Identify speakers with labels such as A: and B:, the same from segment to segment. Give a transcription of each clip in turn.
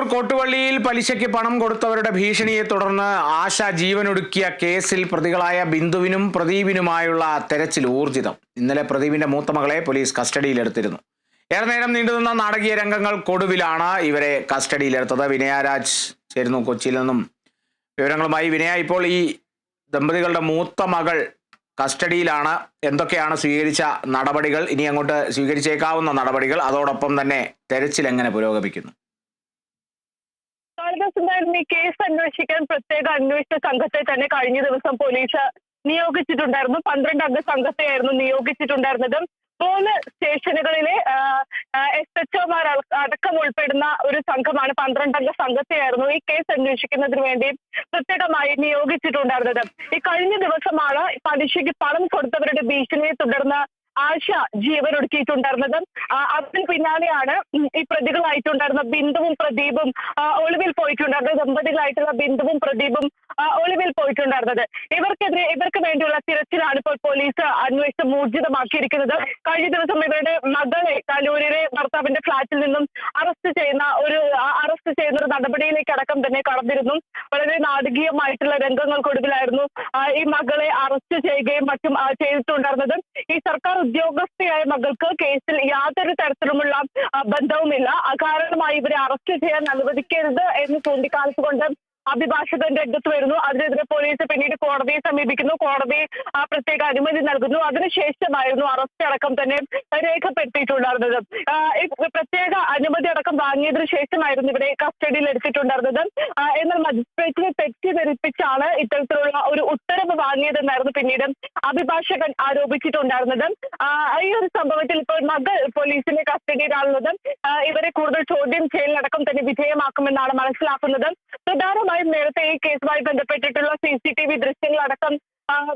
A: കണ്ണൂർ കോട്ടുവള്ളിയിൽ പലിശയ്ക്ക് പണം കൊടുത്തവരുടെ ഭീഷണിയെ തുടർന്ന് ആശ ജീവനൊടുക്കിയ കേസിൽ പ്രതികളായ ബിന്ദുവിനും പ്രദീപിനുമായുള്ള തെരച്ചിൽ ഊർജിതം. ഇന്നലെ പ്രദീപിന്റെ മൂത്തമകളെ പോലീസ് കസ്റ്റഡിയിലെടുത്തിരുന്നു. ഏറെ നേരം നീണ്ടുനിന്ന നാടകീയ രംഗങ്ങൾക്കൊടുവിലാണ് ഇവരെ കസ്റ്റഡിയിലെടുത്തത്. വിനയരാജ് ചേരുന്നു കൊച്ചിയിൽ നിന്നും. വിവരങ്ങളുമായി വിനയ ഇപ്പോൾ ഈ ദമ്പതികളുടെ മൂത്ത മകൾ കസ്റ്റഡിയിലാണ്. എന്തൊക്കെയാണ് സ്വീകരിച്ച നടപടികൾ? ഇനി അങ്ങോട്ട് സ്വീകരിച്ചേക്കാവുന്ന നടപടികൾ. അതോടൊപ്പം തന്നെ തെരച്ചിൽ എങ്ങനെ പുരോഗമിക്കുന്നു?
B: എന്തായാലും ഈ കേസ് അന്വേഷിക്കാൻ പ്രത്യേക അന്വേഷണ സംഘത്തെ തന്നെ കഴിഞ്ഞ ദിവസം പോലീസ് നിയോഗിച്ചിട്ടുണ്ടായിരുന്നു. പന്ത്രണ്ട് അംഗ സംഘത്തെയായിരുന്നു നിയോഗിച്ചിട്ടുണ്ടായിരുന്നത്. മൂന്ന് സ്റ്റേഷനുകളിലെ എസ് എച്ച് ഒമാർ അടക്കം ഉൾപ്പെടുന്ന ഒരു സംഘമാണ് പന്ത്രണ്ടംഗ സംഘത്തെയായിരുന്നു ഈ കേസ് അന്വേഷിക്കുന്നതിന് വേണ്ടി പ്രത്യേകമായി നിയോഗിച്ചിട്ടുണ്ടായിരുന്നത്. ഈ കഴിഞ്ഞ ദിവസമാണ് പലിശയ്ക്ക് പണം കൊടുത്തവരുടെ ഭീഷണിയെ തുടർന്ന് ആശ ആ, അതിന് പിന്നാലെയാണ് ഈ പ്രതികളായിട്ടുണ്ടായിരുന്ന ബിന്ദുവും പ്രദീപും ഒളിവിൽ പോയിട്ടുണ്ടായിരുന്നത്. ദമ്പതികളായിട്ടുള്ള ബിന്ദുവും പ്രദീപും ഒളിവിൽ പോയിട്ടുണ്ടായിരുന്നത്. ഇവർക്കെതിരെ ഇവർക്ക് വേണ്ടിയുള്ള തിരച്ചിലാണ് ഇപ്പോൾ പോലീസ് അന്വേഷണം ഊർജിതമാക്കിയിരിക്കുന്നത്. കഴിഞ്ഞ ദിവസം ഇവരുടെ മകളെ കലൂരിലെ ഭർത്താവിന്റെ ഫ്ളാറ്റിൽ നിന്നും അറസ്റ്റ് ചെയ്യുന്ന ഒരു ആ, അറസ്റ്റ് ഒരു അടക്കം തന്നെ കടന്നിരുന്നു. വളരെ നാടകീയമായിട്ടുള്ള രംഗങ്ങൾക്കൊടുവിലായിരുന്നു ഈ മകളെ അറസ്റ്റ് ചെയ്യുകയും മറ്റും ചെയ്തിട്ടുണ്ടായിരുന്നത്. ഈ സർക്കാർ ഉദ്യോഗസ്ഥയായ മകൾക്ക് കേസിൽ യാതൊരു തരത്തിലുമുള്ള ബന്ധവുമില്ല. അകാരണമായി ഇവരെ അറസ്റ്റ് ചെയ്യാൻ അനുവദിക്കരുത് എന്ന് ചൂണ്ടിക്കാണിച്ചുകൊണ്ട് അഭിഭാഷകൻ രംഗത്ത് വരുന്നു. അതിനെതിരെ പോലീസ് പിന്നീട് കോടതിയെ സമീപിക്കുന്നു. കോടതി ആ, പ്രത്യേക അനുമതി നൽകുന്നു. അതിനുശേഷമായിരുന്നു അറസ്റ്റ് അടക്കം തന്നെ രേഖപ്പെടുത്തിയിട്ടുണ്ടായിരുന്നത്. പ്രത്യേക അനുമതി അടക്കം വാങ്ങിയതിനു ശേഷമായിരുന്നു ഇവിടെ കസ്റ്റഡിയിൽ എടുത്തിട്ടുണ്ടായിരുന്നത്. എന്നാൽ മജിസ്ട്രേറ്റിനെ തെറ്റിദ്ധരിപ്പിച്ചാണ് ഇത്തരത്തിലുള്ള ഒരു ഉത്തരവ് വാങ്ങിയതെന്നായിരുന്നു പിന്നീട് അഭിഭാഷകൻ ആരോപിച്ചിട്ടുണ്ടായിരുന്നത്. ഈ ഒരു സംഭവത്തിൽ ഇപ്പോൾ മകൾ പോലീസിന്റെ കസ്റ്റഡിയിലാണുള്ളത്. ഇവരെ കൂടുതൽ ചോദ്യം ചെയ്യലടക്കം തന്നെ വിധേയമാക്കുമെന്നാണ് മനസ്സിലാക്കുന്നത്. പ്രധാനമായും നേരത്തെ ഈ കേസുമായി ബന്ധപ്പെട്ടിട്ടുള്ള സി സി ടി വി ദൃശ്യങ്ങളടക്കം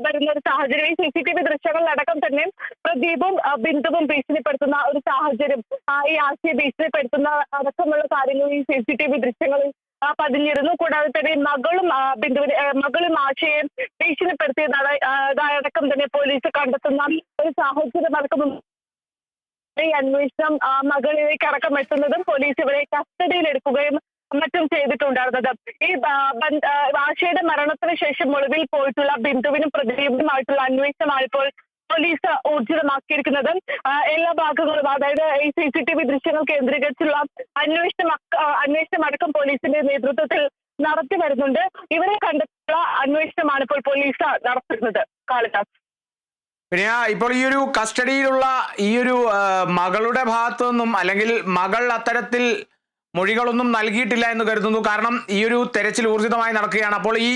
B: വരുന്ന ഒരു സാഹചര്യം. ഈ സി സി ടി വി ദൃശ്യങ്ങളിലടക്കം തന്നെ പ്രദീപും ബിന്ദുവും ഭീഷണിപ്പെടുത്തുന്ന ഒരു സാഹചര്യം. ഈ ആശയെ ഭീഷണിപ്പെടുത്തുന്ന അടക്കമുള്ള കാര്യങ്ങൾ ഈ സി സി ടി വി ദൃശ്യങ്ങളിൽ പതിഞ്ഞിരുന്നു. കൂടാതെ തന്നെ മകളും ബിന്ദുവിനെ മകളും ആശയെ ഭീഷണിപ്പെടുത്തിയതാണ്. ഇതായടക്കം തന്നെ പോലീസ് കണ്ടെത്തുന്ന ഒരു സാഹചര്യം അടക്കം ഈ അന്വേഷണം മകളിലേക്ക് അടക്കം എത്തുന്നതും പോലീസ് ഇവരെ കസ്റ്റഡിയിലെടുക്കുകയും മറ്റും ചെയ്തിട്ടുണ്ടായിരുന്നത്. ഈ ആശയുടെ മരണത്തിന് ശേഷം ഒളിവിൽ പോയിട്ടുള്ള ബിന്ദുവിനും പ്രദീപിനുമായിട്ടുള്ള അന്വേഷണമാണ് ഇപ്പോൾ പോലീസ് ഊർജിതമാക്കിയിരിക്കുന്നത്. എല്ലാ ഭാഗങ്ങളും അതായത് ഈ സി സി ടി വി ദൃശ്യങ്ങൾ കേന്ദ്രീകരിച്ചുള്ള അന്വേഷണം അന്വേഷണം അടക്കം പോലീസിന്റെ നേതൃത്വത്തിൽ നടത്തി വരുന്നുണ്ട്. ഇവരെ കണ്ടെത്തുള്ള അന്വേഷണമാണ് ഇപ്പോൾ പോലീസ് നടത്തുന്നത് കാളിദാസ്
A: പിന്നെ ഇപ്പോൾ ഈ ഒരു കസ്റ്റഡിയിലുള്ള ഈ ഒരു മകളുടെ ഭാഗത്തു നിന്നും അല്ലെങ്കിൽ മകൾ അത്തരത്തിൽ മൊഴികളൊന്നും നൽകിയിട്ടില്ല എന്ന് കരുതുന്നു. കാരണം ഈ ഒരു തെരച്ചിൽ ഊർജിതമായി നടക്കുകയാണ്. അപ്പോൾ ഈ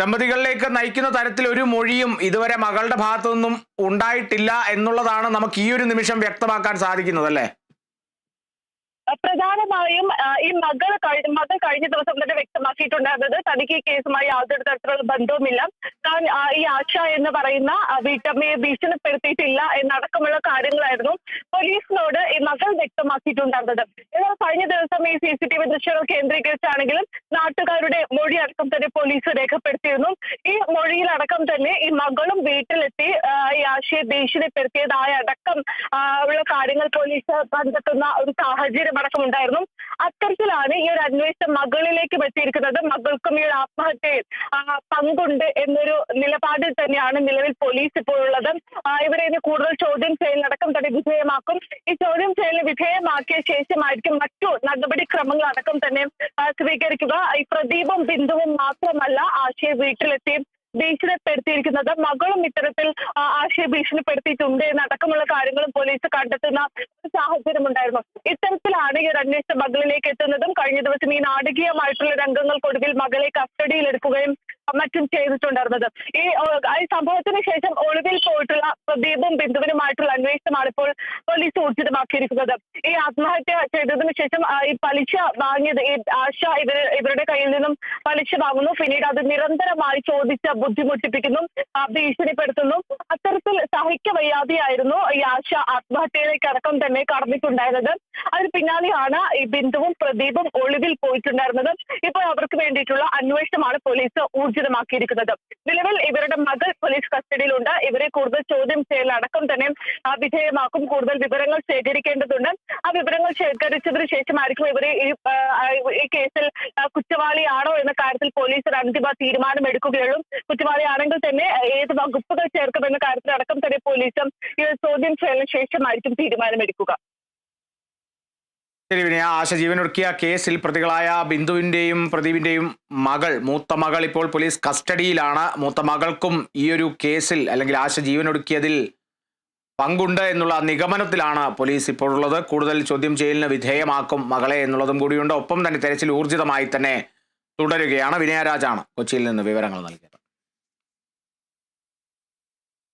A: ദമ്പതികളിലേക്ക് നയിക്കുന്ന തരത്തിൽ ഒരു മൊഴിയും ഇതുവരെ മകളുടെ ഭാഗത്തു നിന്നും ഉണ്ടായിട്ടില്ല എന്നുള്ളതാണ് നമുക്ക് ഈ ഒരു നിമിഷം വ്യക്തമാക്കാൻ സാധിക്കുന്നത് അല്ലേ?
B: പ്രധാനമായും ഈ മകൾ മകൾ കഴിഞ്ഞ ദിവസം തന്നെ വ്യക്തമാക്കിയിട്ടുണ്ടായിരുന്നത് തനിക്ക് ഈ കേസുമായി യാതൊരു തരത്തിലുള്ള ബന്ധവുമില്ല. താൻ ഈ ആശ എന്ന് പറയുന്ന വീട്ടമ്മയെ ഭീഷണിപ്പെടുത്തിയിട്ടില്ല എന്നടക്കമുള്ള കാര്യങ്ങളായിരുന്നു പോലീസിനോട് ഈ മകൾ വ്യക്തമാക്കിയിട്ടുണ്ടായിരുന്നത്. എന്നാൽ കഴിഞ്ഞ ദിവസം ഈ സി സി ടി വി ദൃശ്യങ്ങൾ കേന്ദ്രീകരിച്ചാണെങ്കിലും നാട്ടുകാരുടെ മൊഴി അടക്കം തന്നെ പോലീസ് രേഖപ്പെടുത്തിയിരുന്നു. ഈ മൊഴിയിലടക്കം തന്നെ ഈ മകളും വീട്ടിലെത്തി ഈ ആശയെ ഭീഷണിപ്പെടുത്തിയതായ അടക്കം ഉള്ള കാര്യങ്ങൾ പോലീസ് കണ്ടെത്തുന്ന ഒരു സാഹചര്യം അടക്കം ഉണ്ടായിരുന്നു അത്തരത്തിലാണ് ഈ ഒരു അന്വേഷണം മകളിലേക്ക് വെച്ചിരിക്കുന്നത്. മകൾക്കും ഈ ഒരു ആത്മഹത്യയിൽ പങ്കുണ്ട് എന്നൊരു നിലപാടിൽ തന്നെയാണ് നിലവിൽ പോലീസ് ഇപ്പോൾ ഉള്ളത്. ഇവരെ ഇനി കൂടുതൽ ചോദ്യം ചെയ്യലടക്കം തന്നെ വിധേയമാക്കും. ഈ ചോദ്യം ചെയ്യലിന് വിധേയമാക്കിയ ശേഷമായിരിക്കും മറ്റു നടപടിക്രമങ്ങൾ അടക്കം തന്നെ സ്വീകരിക്കുക. ഈ പ്രദീപും ബിന്ദുവും മാത്രമല്ല ആശയ വീട്ടിലെത്തി. ഭീഷണിപ്പെടുത്തിയിരിക്കുന്നത്. മകളും ഇത്തരത്തിൽ ആശയ ഭീഷണിപ്പെടുത്തിയിട്ടുണ്ട് എന്നടക്കമുള്ള കാര്യങ്ങളും പോലീസ് കണ്ടെത്തുന്ന സാഹചര്യം ഉണ്ടായിരുന്നു ഇത്തരത്തിലാണ് ഈ ഒരു അന്വേഷണം മകളിലേക്ക് എത്തുന്നതും കഴിഞ്ഞ ദിവസം ഈ നാടകീയമായിട്ടുള്ള രംഗങ്ങൾക്കൊടുവിൽ മകളെ കസ്റ്റഡിയിലെടുക്കുകയും മറ്റും ചെയ്തിട്ടുണ്ടായിരുന്നത്. ഈ സംഭവത്തിന് ശേഷം ഒളിവിൽ പോയിട്ടുള്ള പ്രദീപും ബിന്ദുവിനുമായിട്ടുള്ള അന്വേഷണമാണ് ഇപ്പോൾ പോലീസ് ഊർജിതമാക്കിയിരിക്കുന്നത്. ഈ ആത്മഹത്യ ചെയ്തതിനു ശേഷം ഈ പലിശ വാങ്ങിയത് ഈ ആശ ഇവർ ഇവരുടെ കയ്യിൽ നിന്നും പലിശ വാങ്ങുന്നു. പിന്നീട് അത് നിരന്തരമായി ചോദിച്ച ബുദ്ധിമുട്ടിപ്പിക്കുന്നു ഭീഷണിപ്പെടുത്തുന്നു. അത്തരത്തിൽ സഹിക്ക വയ്യാതെയായിരുന്നു ഈ ആശ ആത്മഹത്യയിലേക്ക് അടക്കം തന്നെ കടന്നിട്ടുണ്ടായിരുന്നത്. അതിന് പിന്നാലെയാണ് ഈ ബിന്ദുവും പ്രദീപും ഒളിവിൽ പോയിട്ടുണ്ടായിരുന്നത്. ഇപ്പോൾ അവർക്ക് വേണ്ടിയിട്ടുള്ള അന്വേഷണമാണ് പോലീസ് ഊർജിതം ഊർജിതമാക്കിയിരിക്കുന്നത് നിലവിൽ ഇവരുടെ മകൾ പോലീസ് കസ്റ്റഡിയിലുണ്ട്. ഇവരെ കൂടുതൽ ചോദ്യം ചെയ്യൽ അടക്കം തന്നെ വിധേയമാക്കും. കൂടുതൽ വിവരങ്ങൾ ശേഖരിക്കേണ്ടതുണ്ട്. ആ വിവരങ്ങൾ ശേഖരിച്ചതിന് ശേഷമായിരിക്കും ഇവരെ ഈ കേസിൽ കുറ്റവാളിയാണോ എന്ന കാര്യത്തിൽ പോലീസ് ഒരു അന്തിമ തീരുമാനം എടുക്കുകയുള്ളൂ കുറ്റവാളിയാണെങ്കിൽ തന്നെ ഏത് വകുപ്പുകൾ ചേർക്കുമെന്ന കാര്യത്തിൽ അടക്കം തന്നെ പോലീസും ചോദ്യം ചെയ്യലിന് ശേഷമായിരിക്കും തീരുമാനമെടുക്കുക.
A: ശരി വിനയ. ആശ ജീവനൊടുക്കിയ കേസിൽ പ്രതികളായ ബിന്ദുവിന്റെയും പ്രദീപിന്റെയും മകൾ മൂത്ത മകൾ ഇപ്പോൾ പോലീസ് കസ്റ്റഡിയിലാണ്. മൂത്ത മകൾക്കും ഈ ഒരു കേസിൽ അല്ലെങ്കിൽ ആശ ജീവനൊടുക്കിയതിൽ പങ്കുണ്ട് എന്നുള്ള നിഗമനത്തിലാണ് പോലീസ് ഇപ്പോൾ ഉള്ളത്. കൂടുതൽ ചോദ്യം ചെയ്യലിന് വിധേയമാക്കും മകളെ എന്നുള്ളതും കൂടിയുണ്ട്. ഒപ്പം തന്നെ തെരച്ചിൽ ഊർജിതമായി തന്നെ തുടരുകയാണ്. വിനയരാജാണ് കൊച്ചിയിൽ നിന്ന് വിവരങ്ങൾ നൽകിയത്.